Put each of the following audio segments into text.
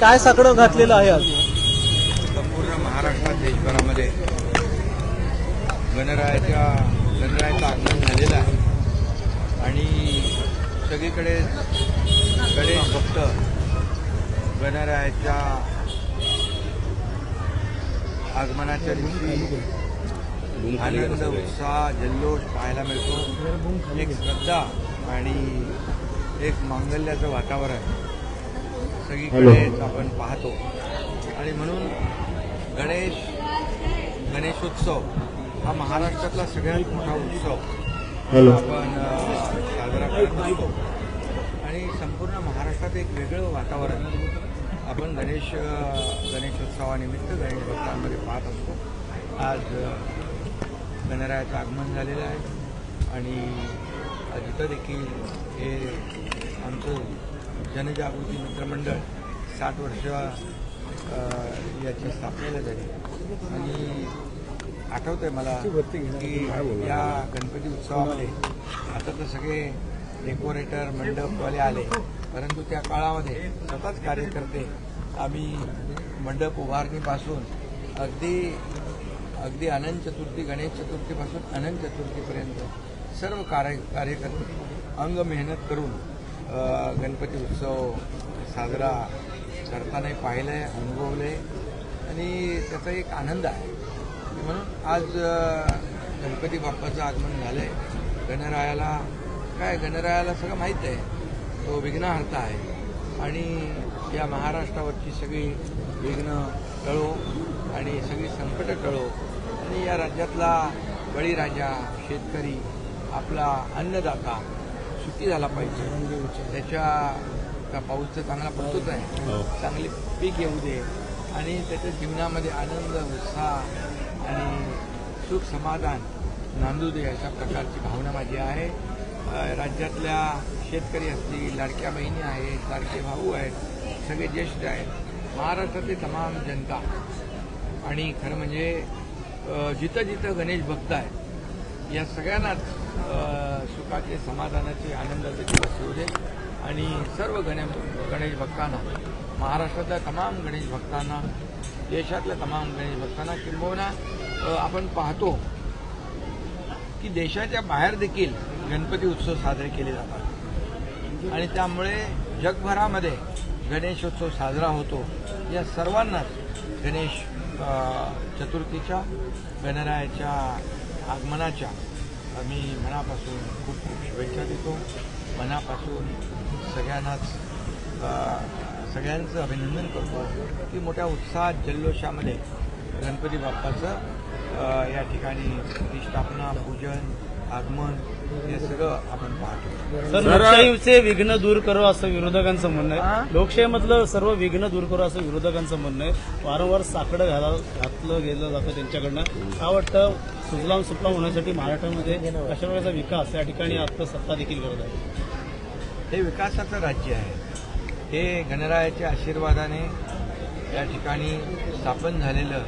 काय साकडं घातलेलं आहे आज? संपूर्ण महाराष्ट्रात देशभरामध्ये गणरायाच्या गणरायाचं आगमन झालेलं आहे. आणि सगळीकडे गणेश भक्त गणरायाच्या आगमनाच्या दिवशी आनंद उत्साह जल्लोष पाहायला मिळतो. एक श्रद्धा आणि एक मांगल्याचं वातावरण सगळीकडेच आपण पाहतो. आणि म्हणून गणेश गणेशोत्सव हा महाराष्ट्रातला सगळ्यात मोठा उत्सव. आपण साजरा करत असतो. आणि संपूर्ण महाराष्ट्रात एक वेगळं वातावरण आपण गणेश गणेशोत्सवानिमित्त गणेश भक्तांमध्ये पाहत असतो. आज गणरायाचं आगमन झालेलं आहे. आणि जिथं देखील हे आमचं जनजागृती मित्रमंडळ साठ वर्ष याची स्थापनेला झाली. आणि आठवत आहे मला की या गणपती उत्सवामध्ये आता तर सगळे डेकोरेटर मंडपवाले आले. परंतु त्या काळामध्ये स्वतःच कार्यकर्ते आम्ही मंडप उभारणीपासून अगदी अगदी अनंत चतुर्थी गणेश चतुर्थीपासून अनंत चतुर्थीपर्यंत सर्व कार्य कार्यकर्ते अंग मेहनत करून गणपती उत्सव साजरा करताना पाहिलं आहे अनुभवलं आहे आणि त्याचा एक आनंद आहे. म्हणून आज गणपती बाप्पाचं आगमन झालं आहे गणरायाला काय गणरायाला सगळं माहीत आहे. तो विघ्नहर्ता आहे. आणि या महाराष्ट्रावरची सगळी विघ्न टळो आणि सगळी संकट टळो. आणि या राज्यातला बळीराजा शेतकरी आपला अन्नदाता सुखी झाला पाहिजे. त्याच्या का पाऊस तर चांगला पडतोच आहे. चांगले पीक येऊ दे. आणि त्याच्या जीवनामध्ये आनंद उत्साह आणि सुख समाधान नांदू दे अशा प्रकारची भावना माझी आहे. राज्यातल्या शेतकरी असतील लाडक्या बहिणी आहेत लाडके भाऊ आहेत सगळे ज्येष्ठ आहेत. महाराष्ट्रातली तमाम जनता आणि खरं म्हणजे जिथं जिथं गणेश भक्त आहेत या सगळ्यांनाच सुखाचे समाधानाचे आनंदाचे दिवस येऊ दे. आणि सर्व गणे गणेश भक्तांना महाराष्ट्रातल्या तमाम गणेश भक्तांना देशातल्या तमाम गणेश भक्तांना किंबहुना आपण पाहतो की देशाच्या बाहेर देखील गणपती उत्सव साजरे केले जातात. आणि त्यामुळे जगभरामध्ये गणेशोत्सव साजरा होतो. या सर्वांनाच गणेश चतुर्थीच्या गणरायाच्या आगमनाच्या आम्ही मनापासून खूप खूप शुभेच्छा देतो. मनापासून सगळ्यांनाच सगळ्यांचं अभिनंदन करतो की मोठ्या उत्साहात जल्लोषामध्ये गणपती बाप्पाचं या ठिकाणी प्रतिष्ठापना पूजन आगमन हे सगळं आपण पाहतो. तर लोकशाहीचे विघ्न दूर करो असं विरोधकांचं म्हणणं? आहे. लोकशाहीमधलं सर्व विघ्न दूर करो असं विरोधकांचं म्हणणं आहे. वारंवार साकडं घाला घातलं गेलं जातं त्यांच्याकडनं. काय वाटतं सुजलाम सुफलाम होण्यासाठी महाराष्ट्रामध्ये अशा प्रकारचा विकास या ठिकाणी आता सत्ता देखील करत आहे? हे विकासाचं राज्य आहे. हे गणरायाच्या आशीर्वादाने या ठिकाणी स्थापन झालेलं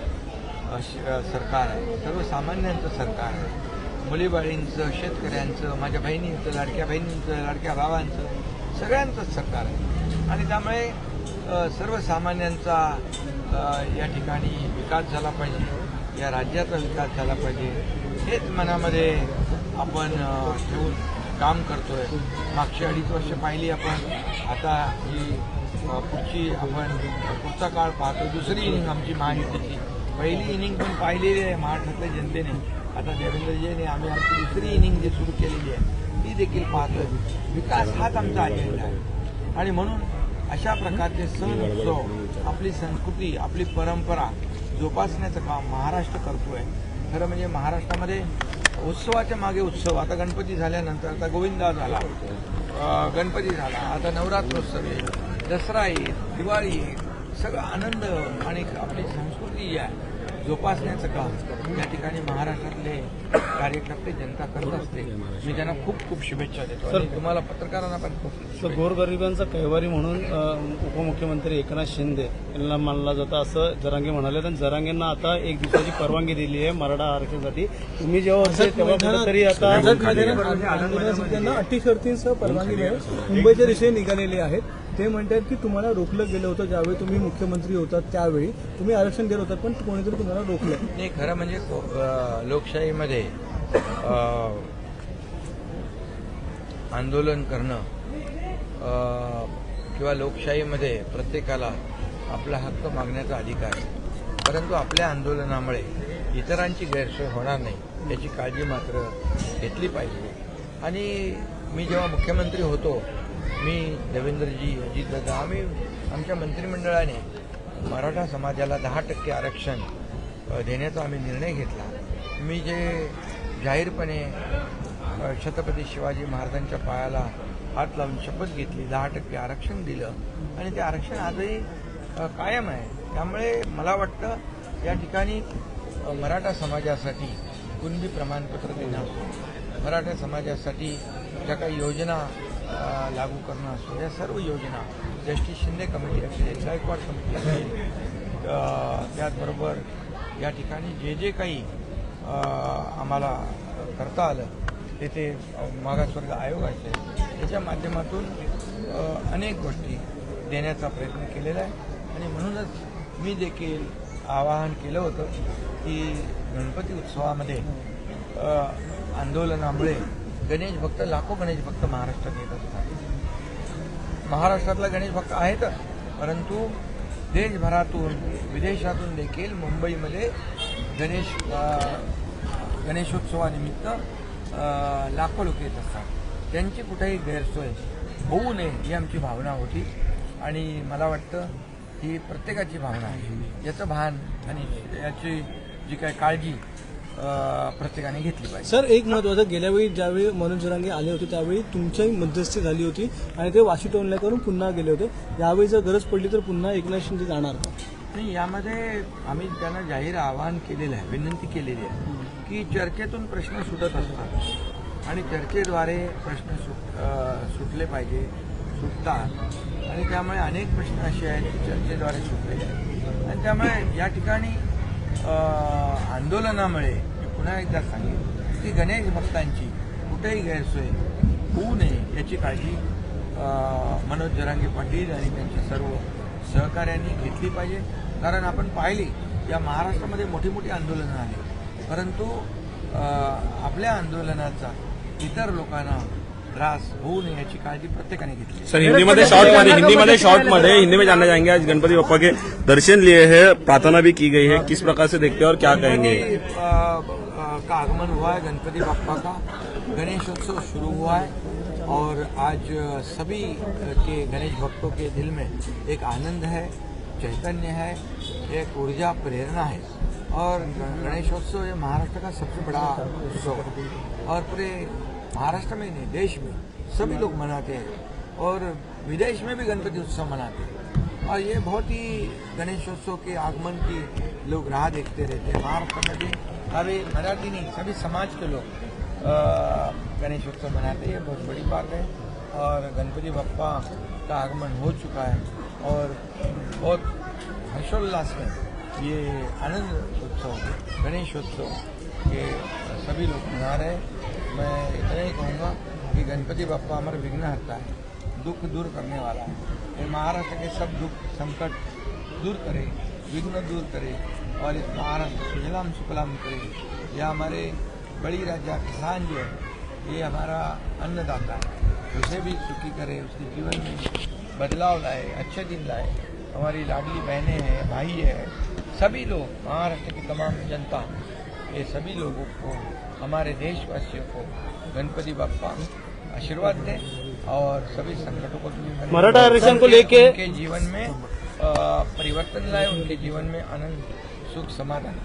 सरकार आहे. सर्वसामान्यांचं सरकार आहे. मुलीबाळींचं शेतकऱ्यांचं माझ्या बहिणींचं लाडक्या बहिणींचं लाडक्या भावांचं सगळ्यांचंच सरकार आहे. आणि त्यामुळे सर्वसामान्यांचा या ठिकाणी विकास झाला पाहिजे या राज्याचा विकास झाला पाहिजे हेच मनामध्ये आपण ठेवून काम करतोय. मागची अडीच वर्ष पाहिली आपण आता ही पुढची आपण पुढचा काळ पाहतो. दुसरी इनिंग आमची महायुतीची. पहिली इनिंग पण पाहिलेली आहे महाराष्ट्रातल्या जनतेने. आता देवेंद्रजीने आम्ही आमची दुसरी इनिंग जी सुरू केलेली आहे ती देखील पाहतोय. विकास हाच आमचा अजेंडा आहे. आणि म्हणून अशा प्रकारचे सण उत्सव आपली संस्कृती आपली परंपरा जोपासण्याचं काम महाराष्ट्र करतोय. खरं म्हणजे महाराष्ट्रामध्ये उत्सवाच्या मागे उत्सव. आता गणपती झाल्यानंतर आता गोविंदा झाला गणपती झाला आता नवरात्रोत्सव येईल दसरा येईल दिवाळी येईल सगळं आनंद आणि आपली संस्कृती जी आहे. जोपासण्याचं काम या ठिकाणी महाराष्ट्रातले कार्यकर्ते जनता करत असते मी त्यांना खूप खूप शुभेच्छा देतो. आणि तुम्हाला पत्रकारांना पण खूप तर शुभेच्छा. गोरगरिबांचा कैवारी म्हणून उपमुख्यमंत्री एकनाथ शिंदे यांना मानला जातं. असं जरांगे म्हणाले आणि जरांगेंना आता एक दिवसाची परवानगी दिली आहे मराठा आरक्षणासाठी. तुम्ही जेव्हा होते तेव्हा कुठेतरी आता त्यांना अटी शर्तींसह परवानगी मिळेल. मुंबईच्या दिशेने निघालेले आहेत. ते म्हणतात की तुम्हाला रोखलं गेलं होतं ज्यावेळी तुम्ही मुख्यमंत्री होतात त्यावेळी. तुम्ही आरक्षण देत होतात पण कोणीतरी तुम्हाला रोखलं. नाही खरं म्हणजे लोकशाहीमध्ये आंदोलन करणं किंवा लोकशाहीमध्ये प्रत्येकाला आपला हक्क मागण्याचा अधिकार आहे परंतु आपल्या आंदोलनामुळे इतरांची गैरसोय होणार नाही याची काळजी मात्र घेतली पाहिजे. आणि मी जेव्हा मुख्यमंत्री होतो मी देवेंद्रजी अजितदादा आम्ही आमच्या मंत्रिमंडळाने मराठा समाजाला दहा टक्के आरक्षण देण्याचा आम्ही निर्णय घेतला. मी जे जाहीरपणे छत्रपती शिवाजी महाराजांच्या पायाला हात लावून शपथ घेतली दहा टक्के आरक्षण दिलं आणि ते आरक्षण आजही कायम आहे. त्यामुळे मला वाटतं या ठिकाणी मराठा समाजासाठी कुणबी प्रमाणपत्र देणं असो मराठा समाजासाठी ज्या काही योजना लागू करणं असो या सर्व योजना जस्टिस शिंदे कमिटी असेल गायकवाड कमिटी असेल त्याचबरोबर या ठिकाणी जे जे काही आम्हाला करता आलं. तिथे मागासवर्ग आयोग त्याच्या माध्यमातून अनेक गोष्टी देण्याचा प्रयत्न केलेला आहे. आणि म्हणूनच मी देखील आवाहन केलं होतं की गणपती उत्सवामध्ये आंदोलनामुळे गणेश भक्त लाखो गणेश भक्त महाराष्ट्रात येत असतात. महाराष्ट्रातला गणेश भक्त आहेतच परंतु देशभरातून विदेशातून देखील मुंबईमध्ये गणेश गणेशोत्सवानिमित्त लाखो लोक येत असतात. त्यांची कुठेही गैरसोय होऊ नये ही आमची भावना होती. आणि मला वाटतं ही प्रत्येकाची भावना आहे. याचं भान आणि याची जी काय काळजी प्रत्येकाने घेतली पाहिजे. सर एक महत्वाचं गेल्या वेळी ज्यावेळी मनोज जरांगे आले होते त्यावेळी तुमच्याही मध्यस्थी झाली होती आणि ते वाशी टोलल्या करून पुन्हा गेले होते. यावेळी जर गरज पडली तर पुन्हा एकनाथ शिंदे जाणार का? नाही यामध्ये आम्ही त्यांना जाहीर आवाहन केलेलं आहे विनंती केलेली आहे की चर्चेतून प्रश्न सुटत असतात आणि चर्चेद्वारे प्रश्न सुट सुटले पाहिजे सुटतात. आणि त्यामुळे अनेक प्रश्न असे आहेत की चर्चेद्वारे सुटलेले आहेत आणि त्यामुळे या ठिकाणी आंदोलनामुळे मी पुन्हा एकदा सांगेन की गणेश भक्तांची कुठेही गैरसोय होऊ नये याची काळजी मनोज जरांगे पाटील आणि त्यांच्या सर्व सहकाऱ्यांनी घेतली पाहिजे. कारण आपण पाहिली या महाराष्ट्रामध्ये मोठी मोठी आंदोलनं आहेत. परंतु आपल्या आंदोलनाचा इतर लोकांना त्रास होऊ नये याची काळजी प्रत्येकाने घेतली सर हिंदी में शॉर्ट में हिंदी में शॉर्ट में हिंदी में जानना चाहेंगे आज गणपति बप्पा के दर्शन लिए हैं प्रार्थना भी की गई है किस प्रकार से देखते हैं और क्या कहेंगे? का आगमन हुआ है गणपति बप्पा का। गणेशोत्सव शुरू हुआ है और आज सभी के गणेश भक्तों के दिल में एक आनंद है चैतन्य है एक ऊर्जा प्रेरणा है। और गणेशोत्सव ये महाराष्ट्र का सबसे बड़ा उत्सव और पूरे महाराष्ट्र में नहीं, देश में। सभी लोग मनाते हैं। और विदेश में भी गणपति उत्सव मनाते हैं। और ये बहुत ही गणेशोत्सव के आगमन की लोग राह देखते रहते हैं। महाराष्ट्र में भी अभी मराठी नहीं, सभी समाज के लोग गणेशोत्सव मनाते हैं। बहुत बड़ी बात है। और गणपति बप्पा का आगमन हो चुका है। और बहुत हर्षोल्लास में ये आनंद उत्सव, गणेशोत्सव के सभी लोग मना रहे हैं। मैं इतना ही कहूँगा कि गणपति बप्पा हमारा विघ्न हरता है, दुख दूर करने वाला है। महाराष्ट्र के सब दुख, संकट दूर करे, विघ्न दूर करे और इस महाराष्ट्र सुजलाम सुफलाम करे। यह हमारे बड़ी राजा किसान जो है, ये हमारा अन्नदाता है। उसे भी सुखी करे, उसके जीवन में बदलाव लाए, अच्छे दिन लाए। हमारी लाडली बहनें हैं, भाई है, सभी लोग, महाराष्ट्र की तमाम जनता ये सभी लोगों को हमारे देशवासियों को गणपति बापा आशीर्वाद दें और सभी संकटों को दूर मराठा आरक्षण को लेके- उनके जीवन में परिवर्तन लाए उनके जीवन में आनंद सुख समाधान।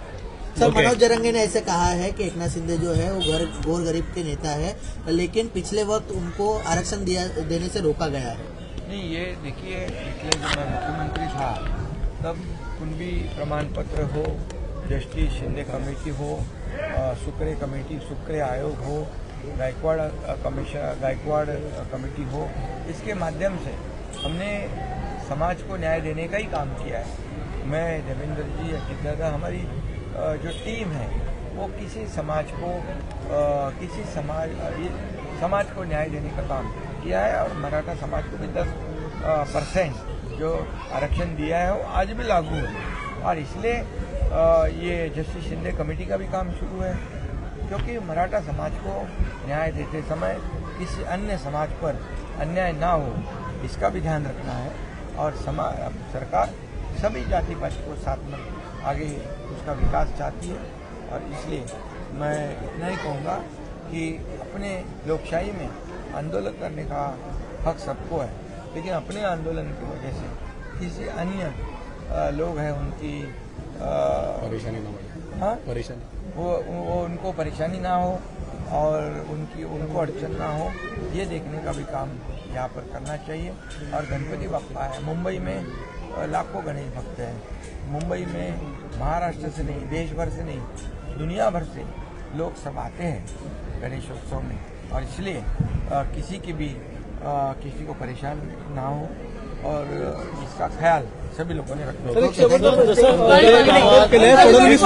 Sir okay. मनोज जरंगे ने ऐसे कहा है कि एकनाथ शिंदे जो है वो घर गोर गरीब के नेता है लेकिन पिछले वक्त उनको आरक्षण दिया देने से रोका गया है। नहीं ये देखिए पिछले जब मैं मुख्यमंत्री था तब कुंभी प्रमाण पत्र हो जस्टिस शिंदे कमेटी हो सुक्रे कमेटी सुक्रे आयोग हो, गायकवाड़ कमीशन, गायकवाड़ कमेटी हो, इसके माध्यम से हमने समाज को न्याय देने का ही काम किया है। मैं देवेंद्र जी अजित दादा हमारी जो टीम है, वो किसी समाज को किसी समाज समाज को न्याय देने का काम किया है और मराठा समाज को भी दस परसेंट जो आरक्षण दिया है वो आज भी लागू है। और इसलिए ये जस्टिस शिंदे कमेटी का भी काम शुरू है, क्योंकि मराठा समाज को न्याय देते समय किसी अन्य समाज पर अन्याय ना हो, इसका भी ध्यान रखना है। और समाज सरकार सभी जाति पाति को साथ में आगे उसका विकास चाहती है। और इसलिए मैं इतना ही कहूँगा कि अपने लोकशाही में आंदोलन करने का हक सबको है, लेकिन अपने आंदोलन की वजह से किसी अन्य लोग हैं उनकी परेशानी ना हाँ वो वो उनको परेशानी ना हो और उनकी उनको अड़चन ना हो ये देखने का भी काम यहाँ पर करना चाहिए। और गणपति बप्पा है। मुंबई में लाखों गणेश भक्त हैं। मुंबई में महाराष्ट्र से नहीं देश भर से नहीं दुनिया भर से लोग सब आते हैं गणेशोत्सव में। और इसलिए किसी की भी किसी को परेशान ना हो। और इसका ख्याल सभी लोगों ने रखा सर एक शब्द जसं फडणवीस